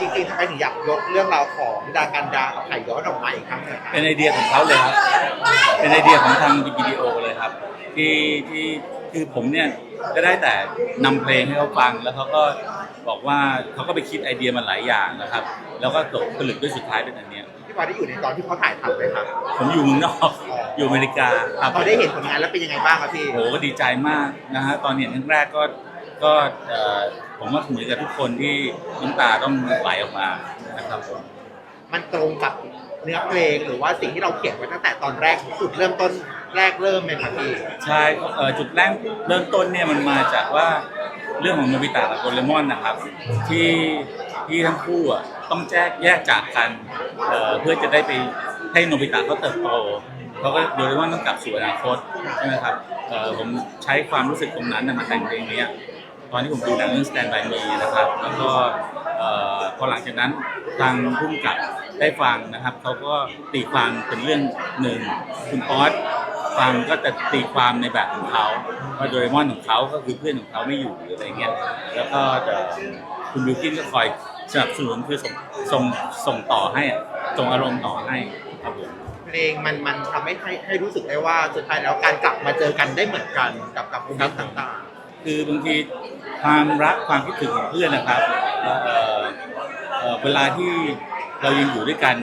จริงๆทำไมถึงอยากยกเรื่องราวของดากันดากับไข่ย้อนออกมาอีกครั้งหนึ่งครับเป็นไอเดียของเขาเลยครับ เป็นไอเดียของทางวิดีโอเลยครับ ที่ที่คือผมเนี่ยก็ได้แต่นำเพลงให้เขาฟังแล้วเขาก็บอกว่าเขาก็ไปคิดไอเดียมาหลายอย่างนะครับ แล้วก็ตกผลึกด้วยสุดท้ายเป็นอันเนี้ยพี่บอยได้อยู่ในตอนที่เขาถ่ายทำไหมครับผมอยู่เมืองนอก อยู่อเมริกาครับพอได้เห็นผลงานแล้วเป็นยังไงบ้างครับพี่โหก็ดีใจมากนะฮะตอนเห็นครั้งแรกก็ ก็เอ่อผมว่าเหมือนกับทุกคนที่น้ำตาต้องไหลออกมานะครับผม มันตรงกับเนื้อเพลงหรือว่าสิ่งที่เราเขียนไว้ตั้งแต่ตอนแรกจุดเริ่มต้นแรกเริ่มไหมครับพี่ใช่เอ่อจุดแรกเริ่มต้นเนี่ยมันมาจากว่าเรื่องของโนบิตะกับโดเรมอนนะครับ ที่ที่ทั้งคู่อะต้องแยกแยกจากกันเอ่อเพื่อจะได้ไปให้โนบิตะเขาเติบโตเขาก็โดเรมอนต้องกลับสู่อนาคตใช่ไหมครับเอ่อผมใช้ความรู้สึกตรงนั้นน่ะมาแต่งเพลงเนี้ย ตอนที่ผมดูหนังเรื่อง Stand by Me นะครับ แล้วก็เอ่อพอหลังจากนั้นทางผู้กำกับได้ฟังนะครับเขาก็ตีความเป็นเรื่องหนึ่งคุณออสฟังก็จะตีความในแบบของเขาว่าโดเรมอนของเขาก็คือเพื่อนของเขาไม่อยู่หรืออะไรเงี้ยแล้วก็จะคุณบิวกินก็คอยสนับสนุนคือส่งส่งส่งต่อให้อะส่งอารมณ์ต่อให้ครับผมเพลงมันมันทำให้ให้ให้รู้สึกได้ว่าสุดท้ายแล้วการกลับมาเจอกันได้เหมือนกันกับกับภูมิต่าง คือบางทีความรักความคิดถึงของเพื่อนนะครับเอ่อเอ่อเวลาที่เรายังอยู่ด้วยกัน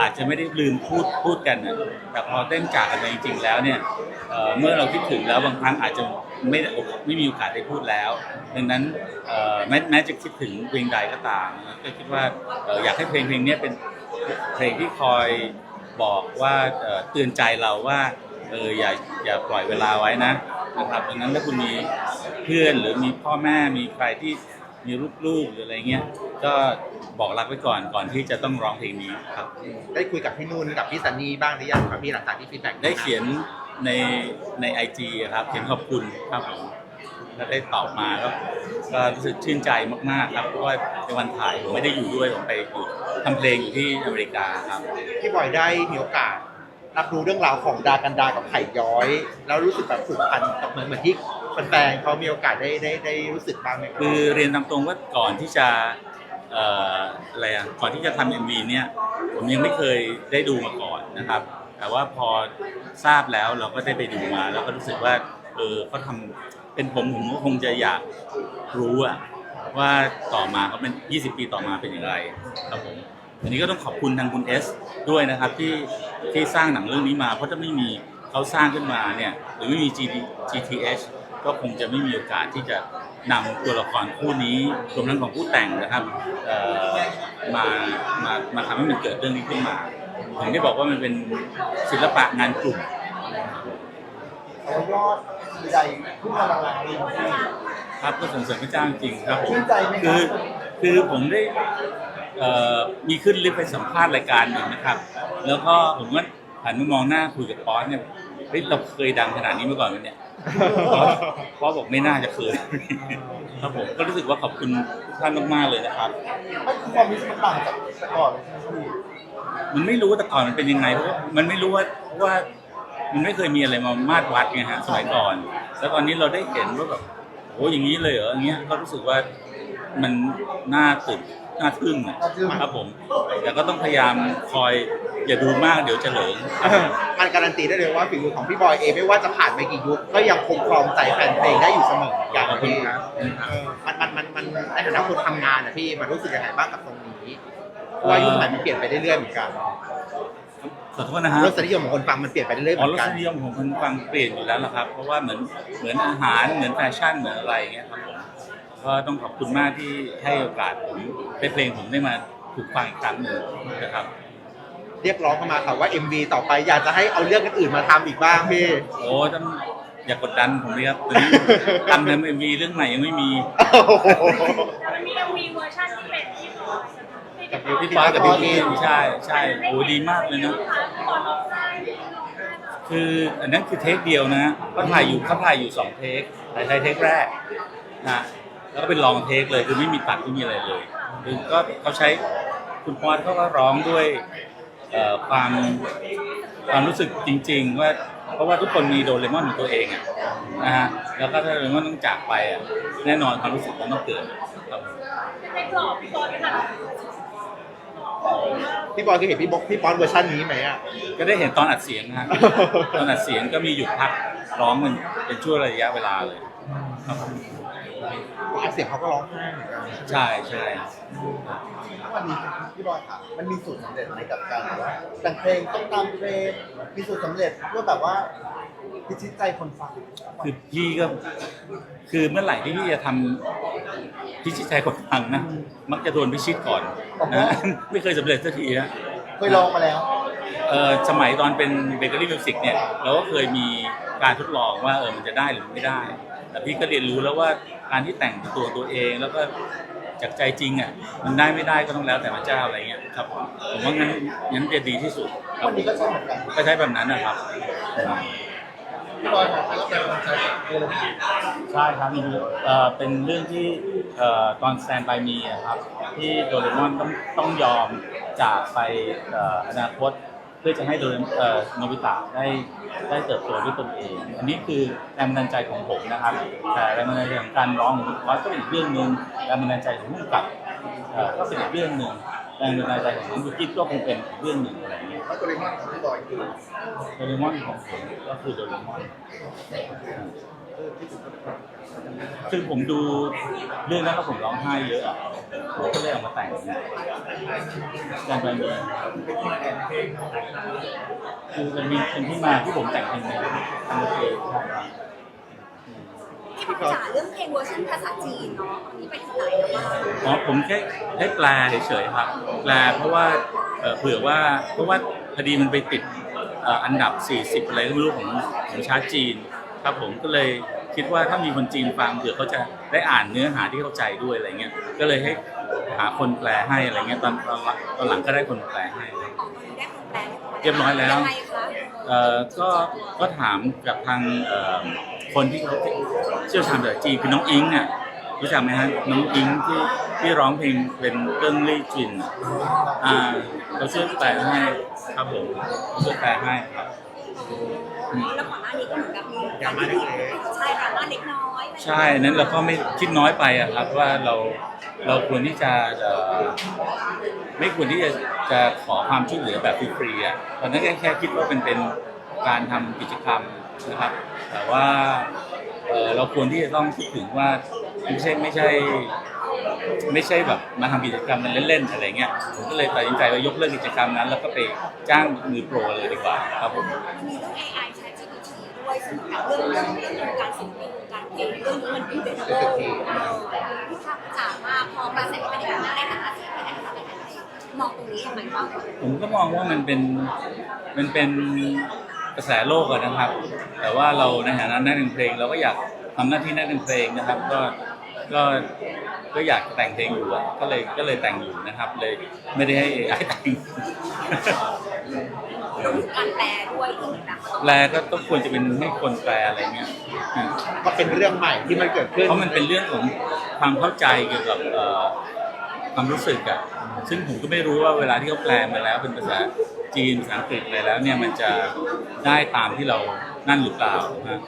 อาจจะไม่ได้ลืมพูดพูดกันนะแต่พอเต้นจากกันไปจริงๆแล้วเนี่ยเอ่อเมื่อเราคิดถึงแล้วบางครั้งอาจจะไม่ได้ไม่มีโอกาสได้พูดแล้ว ดังนั้นเอ่อแม้แม้จะคิดถึงเพลงใดก็ตามนะก็คิดว่าเอ่ออยากให้เพลงเพลงนี้เป็นเพลงที่คอยบอกว่าเอ่อเตือนใจเราว่าเอออย่าอย่าปล่อยเวลาไว้นะนะครับดังนั้นถ้าคุณมี พื่อนหรือมีพ่อแม่มีใครที่มีลูกๆหรืออะไรเงี้ยก็บอกรักไว้ก่อนก่อนที่จะต้องร้องเพลงนี้ครับๆได้คุยกับพี่นุ่นกับพี่ซันนี่บ้างหรือยังครับพี่หลังจากที่ฟีดแบ็กได้เขียนในในไอจีครับเขียนขอบคุณครับผมแล้วได้ตอบมาก็ก็รู้สึกชื่นใจมากๆครับเพราะว่าในวันถ่ายผมไม่ได้อยู่ด้วยผมไปอยู่ทำเพลงอยู่ที่อเมริกาครับ พี่บอยได้มีโอกาสรับรู้เรื่องราวของดากันดากับไข่ย้อย แล้วรู้สึกแบบผูกพันกับเหมือนเหมือนที่ แฟนๆเขามีโอกาสได้ได้ได้รู้สึกบ้างไหมรับคือเรียนตามตรงว่าก่อนที่จะเอ่ออะไรอะก่อนที่จะทำเอ็มวีเนี่ยผมยังไม่เคยได้ดูมาก่อนนะครับ แต่ว่าพอทราบแล้วเราก็ได้ไปดูมาแล้วก็รู้สึกว่าเออเขาทำเป็นผมผมก็คงจะอยากรู้อะว่าต่อมาเขาเป็น 20 ปีต่อมาเป็นอย่างไรครับผมอันนี้ก็ต้องขอบคุณทางคุณเอสด้วยนะครับที่ที่สร้างหนังเรื่องนี้มา เพราะถ้าไม่มีเขาสร้างขึ้นมาเนี่ยหรือไม่มี GT GTH ก็คงจะไม่มีโอกาสที่จะนำตัวละครคู่นี้รวมทั้งของผู้แต่งนะครับเอ่อมามามาทำให้มันเกิดเรื่องนี้ขึ้นมาถึงได้บอกว่ามันเป็นศิลปะงานกลุ่มเอายอดใหญ่ขึ้นมาละลายเลยพี่ครับก็ส่งเสริมพระเจ้าจริงๆครับผมชื่นใจไหมครับ คือคือผมได้เอ่อมีขึ้นลิฟต์ไปสัมภาษณ์รายการหนึ่งนะครับ แล้วก็ผมก็หันมามองหน้าคุยกับป๊อสเนี่ยเฮ้ยเราเคยดังขนาดนี้มาก่อนไหมเนี่ย ป๊อสป๊อสบอกไม่น่าจะเคยครับผมก็รู้สึกว่าขอบคุณทุกท่านมากๆเลยนะครับมันคือความรู้สึกมันต่างจากแต่ก่อนเลยใช่ไหมพี่มันไม่รู้ว่าแต่ก่อนมันเป็นยังไงเพราะว่ามันไม่รู้ว่าว่ามันไม่เคยมีอะไรมามาตรวัดไงฮะสมัยก่อน แล้วตอนนี้เราได้เห็นว่าแบบโอ้อย่างนี้เลยเหรออย่างเงี้ยก็รู้สึกว่ามันน่าตื่น น่าทึ่งอะครับผมแต่ก็ต้องพยายามคอยอย่าดูมากเดี๋ยวจะเหลิงมันการันตีได้เลยว่าฝีมือของพี่บอยเองไม่ว่าจะผ่านไปกี่ยุคก็ยังคงครองใจแฟนเพลงได้อยู่เสมออย่างขอบคุณนี้ครับ เออมันมันมันมันในฐานะคนทำงานอะพี่มันรู้สึกยังไงบ้างกับตรงนี้เพราะว่ายุคสมัยมันเปลี่ยนไปเรื่อยๆเหมือนกันขอโทษนะฮะ รสนิยมของคนฟังมันเปลี่ยนไปเรื่อยๆเหอ๋อมืรอนสกันนิยมของคนฟังเปลี่ยนอยู่แล้วล่ะครับ เพราะว่าเหมือนเหมือนอาหารเหมือนแฟชั่นเหมือนอะไรอย่างเงี้ยครับผม ก็ต้องขอบคุณมากที่ให้โอกาสผมเป็นเพลงผมได้มาถูกฟังอีกครั้งหนึ่งนะครับ เรียกร้องเข้ามาค่ะว่า MV ต่อไปอยากจะให้เอาเรื่องอื่นๆมาทำอีกบ้างพี่ โอ้ต้องอย่ากดดันผมเลยครับตอนนี้ ทำในเอ็มวีเรื่องใหม่ยังไม่มี แต่มันมี MV เวอร์ชันที่เป็นที่พอสกับบิวพี่ตี้ฟ้าฟ้ากักับบบิบิววกิกินนใช่ใช่โอ้ดีมากเลยนะ ตอนร้องไห้คืออันนั้นคือเทคเดียวนะเขาถ่ายอยู่เขาถ่ายอยู่สองเทคถ่ายถ่ายเทคแรกนะ แล้วก็เป็นลองเทคเลยคือไม่มีตัดไม่มีอะไรเลยคือก็เขาใช้คุณพอดเขาก็ร้องด้วยเอ่อความความรู้สึกจริง ๆ ว่าเพราะว่าทุกคนมีโดเรมอนของตัวเองอะนะฮะแล้วก็ถ้าโดเรมอนต้องจากไปอะแน่นอนความรู้สึกมันต้องเกิดครับในกรอบพี่บอลไหมคะพี่บอยเคยเห็นพี่บอกพี่ป๊อนเวอร์ชันนี้ไหมอะก็ได้เห็นตอนอัดเสียงนะฮะตอนอัดเสียงก็มีหยุดพักร้องมันเป็นช่วงระยะเวลาเลยครับผมอัด เสียงเขาก็ร้องไห้เหมือนกันใช่ใช่วันนี้พี่บอยค่ะ มันมีสูตรสำเร็จไหมกับการแบบว่าแต่งเพลงต้องตามเพลงมีสูตรสำเร็จเพื่อแบบว่าพิชิตใจคนฟังคือพี่ก็คือเมื่อไหร่ที่พี่จะทำพิชิตใจคนฟังนะมักจะโดนพิชิตก่อนนะไม่เคยสำเร็จสักทีนะเคยลองมาแล้วเออสมัยตอนเป็นเบเกอรี่มิวสิกเนี่ยเราก็เคยมีการทดลองว่าเออมันจะได้หรือไม่ได้ แต่พี่ก็เรียนรู้แล้วว่าการที่แต่งตัวตัวเองแล้วก็จากใจจริงอะมันได้ไม่ได้ก็ต้องแล้วแต่พระเจ้าอะไรเงี้ยครับผมว่างั้นงั้นจะดีที่สุดครัวับนนี้ก็ใช่เหมือนกันก็ใช้แบบนั้นนะครับพี่บอยค่ะแล้วแต่คนใจเออใช่ครับมีเอ่อเป็นเรื่องที่เอ่อตอนแซนบายมีอะครับที่โดเรมอนต้องต้องยอมจากไปเอ่ออนาคต เพื่อจะให้โดเรมเอ่อโนบิตะได้ได้เติบโตด้วยตนเอง อันนี้คือแรงบันดาลใจของผมนะครับ แต่แรงบันดาลใจของการร้องของคุณวัดก็เป็นอีกเรื่องหนึ่งแรงบันดาลใจของผู้กำกับเอ่อก็เป็นอีกเรื่องหนึ่งแรงบันดาลใจของน้องยูกิก็คงเป็นอีกเรื่องหนึ่งอะไรอย่างเงี้ยแล้วตัวเลมอนของพี่บอยคือโดเรมอนของผมก็คือโดเรมอน คือผมดูเรื่องนั้นแล้วผมร้องไห้เยอะอะผมก็เลยเอามาแต่งการไปมีคือมันมีเป็นที่มาที่ผมแต่งเพลงนี้ทำเพลงใช่ครับพี่บอยจ๋าเรื่องเพลงเวอร์ชันภาษาจีนเนาะตอนนี้ไปถึงไหนแล้วบ้างอ๋อผมแค่ให้แปลเฉยๆครับแปลเพราะว่าเอ่อเผื่อว่าเพราะว่าคดีมันไปติดเอ่ออันดับ 40 อะไรก็ไม่รู้ของของชาติจีน ครับผมก็เลยคิดว่าถ้ามีคนจีนฟังเผื่อเขาจะได้อ่านเนื้อหาที่เข้าใจด้วยอะไรเงี้ยก็เลยให้หาคนแปลให้อะไรเงี้ยตอนตอนหลังตอนหลังก็ได้คนแปลให้ออกตอนนี้ได้คนแปลเรียบร้อยแล้ว ยังไงคะเอ่อก็ก็ถามกับทางเอ่อคนที่เขาเชี่ยวชาญภาษาจีนคือน้องอิงอะรู้จักไหมฮะน้องอิงที่ที่ร้องเพลงเป็นเรื่องลี่จินอ่าเขาช่วยแปลให้ครับผมเขาช่วยแปลให้ครับ แล้วก่อนหน้านี้ก็เหมือนกับมีการที่ใช่ดราม่าเล็กน้อยใช่นั้นเราก็ไม่คิดน้อยไปอะครับว่าเราเราควรที่จะเอ่อไม่ควรที่จะจะขอความช่วยเหลือแบบฟรีๆอะตอนนั้นแค่แค่คิดว่าเป็นเป็นการทำกิจกรรมนะครับ แต่ว่าเอ่อเราควรที่จะต้องคิดถึงว่าไม่ใช่ไม่ใช่ ไม่ใช่แบบมาทำกิจกรรมมันเล่นๆอะไรเงี้ยผมก็เลยตัดสินใจว่ายกเลิกกิจกรรมนั้น แล้วก็ไปจ้างมือโปรเลยดีกว่าครับผมมีเรื่อง AI ChatGPT ด้วยสำหรับเรื่องเรื่องเรื่องการศิลปินการเพลงเรื่องนี้มันเป็นเรื่องเออพี่ภาจ๋ามากพอกระแสเป็นอย่างนั้นในฐานะศิลปินในฐานะเป็นมองตรงนี้ยังไงบ้างผมก็มองว่ามันเป็นมันเป็นกระแสโลกอะนะครับ แต่ว่าเราในฐานะนักแต่งเพลงเราก็อยากทำหน้าที่นักแต่งเพลงนะครับ ก็ ก็ก็อยากแต่งเพลงอยู่อะก็เลยก็เลยแต่งอยู่นะครับ เลยไม่ได้ให้ AI แต่งรวมถึงการแปลด้วยอีกนะแปลก็ต้องควรจะเป็นให้คนแปลอะไรเงี้ยอืมก็เป็นเรื่องใหม่ที่มันเกิดขึ้นเพราะมันเป็นเรื่องของความเข้าใจเกี่ยวกับเอ่อความรู้สึกอะซึ่งผมก็ไม่รู้ว่าเวลาที่เขาแปลมาแล้ว เป็นภาษาจีนภาษาอังกฤษอะไรแล้วเนี่ยมันจะได้ตามที่เรานั่นหรือเปล่านะ